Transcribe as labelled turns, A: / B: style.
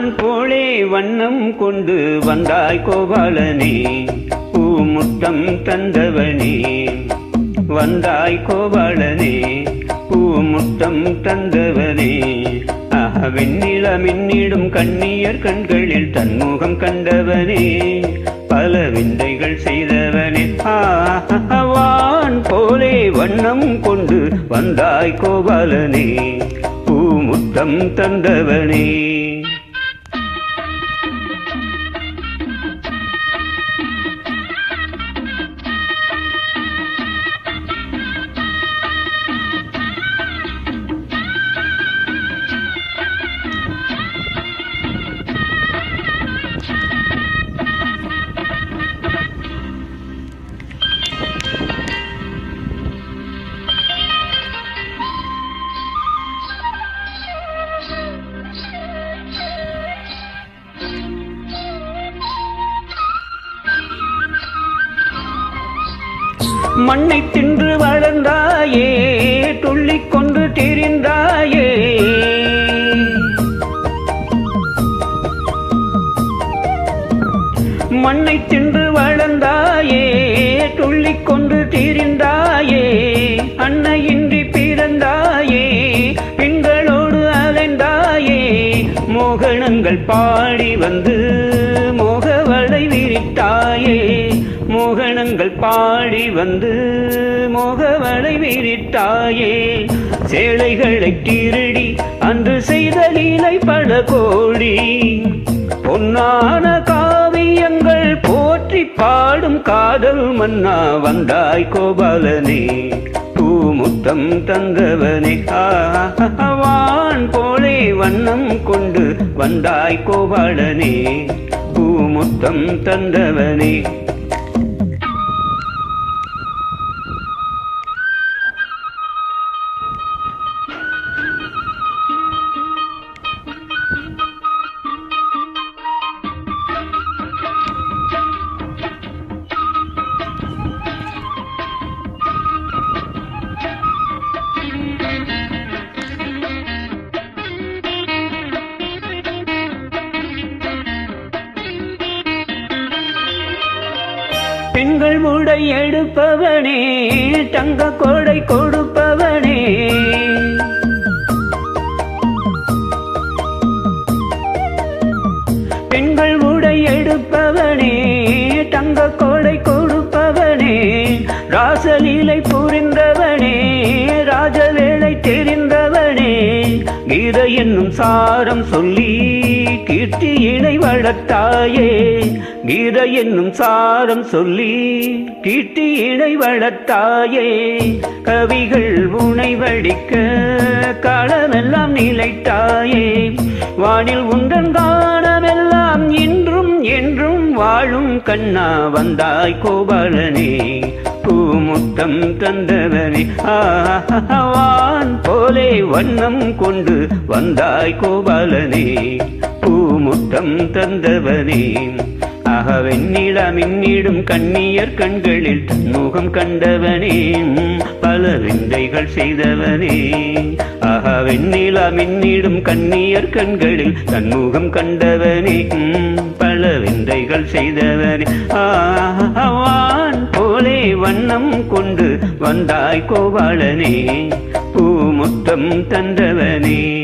A: வான் போலே வண்ணம் கொண்டு வந்தாய் கோபாலனே. பூமுத்தம் தந்தவனே. வந்தாய் கோபாலனே. பூமுத்தம் தந்தவனே. ஆஹ வெண்ணில மின்னிடும் கண்ணியர் கண்களில் தன்முகம் கண்டவனே. பல விந்தைகள் செய்தவனே. ஆஹவான் போலே வண்ணம் கொண்டு வந்தாய் கோபாலனே. பூமுத்தம் தந்தவனே. மண்ணை தின்று வளர்ந்தாயே துள்ளிக் கொண்டு திரிந்தாயே. மண்ணை தின்று வளர்ந்தாயே துள்ளிக் கொண்டு திரிந்தாயே. அன்னையின்றி பிறந்தாயே பெண்களோடு அலைந்தாயே. மோகனங்கள் பாடி வந்து மோகனங்கள் பாடி வந்து மோகவளை விரித்தாயே சேலைகளை திருடி அன்று செய்த லீலை பல கோடி. பொன்னான காவியங்கள் போற்றி பாடும் காதல் மன்னா வந்தாய் கோபாலனே. பூமுத்தம் தந்தவனே. வான் போலே வண்ணம் கொண்டு வந்தாய் கோபாலனே. பூமுத்தம் தந்தவனே. பெண்கள் உடை எடுப்பவனே தங்க கொடை கொடுப்பவனே. பெண்கள் உடை எடுப்பவனே தங்க கொடை கொடுப்பவனே. ராசலீலை புரிந்தவனே ராஜவேளை தெரிந்தவனே. கீதை என்னும் சாரம் சொல்லி கீர்த்தியினை வளர்த்தாயே. கீதை என்னும் சாரம் சொல்லி கீர்த்தியினை வளர்த்தாயே. கவிகள் உனை வடிக்க களமெல்லாம் நிலைத்தாயே. வானில் உந்தன் காணமெல்லாம் இன்றும் என்றும் வாழும் கண்ணா வந்தாய் கோபாலனே. பூமுத்தம் தந்தவனே. ஆவான் போலே வண்ணம் கொண்டு வந்தாய் கோபாலனே. பூமுத்தம் தந்தவனே. ஆக வெண்ணிலா மின்னிடும் கண்ணியர் கண்களில் தன்முகம் கண்டவனே. பல விந்தைகள் செய்தவனே. ஆக வெண்ணிலா மின்னிடும் கண்ணியர் கண்களில் தன்முகம் கண்டவனே. பல விந்தைகள் செய்தவனே. ஆஹவான் போலே வண்ணம் கொண்டு வந்தாய் கோபாலனே பூமுத்தம் தந்தவனே.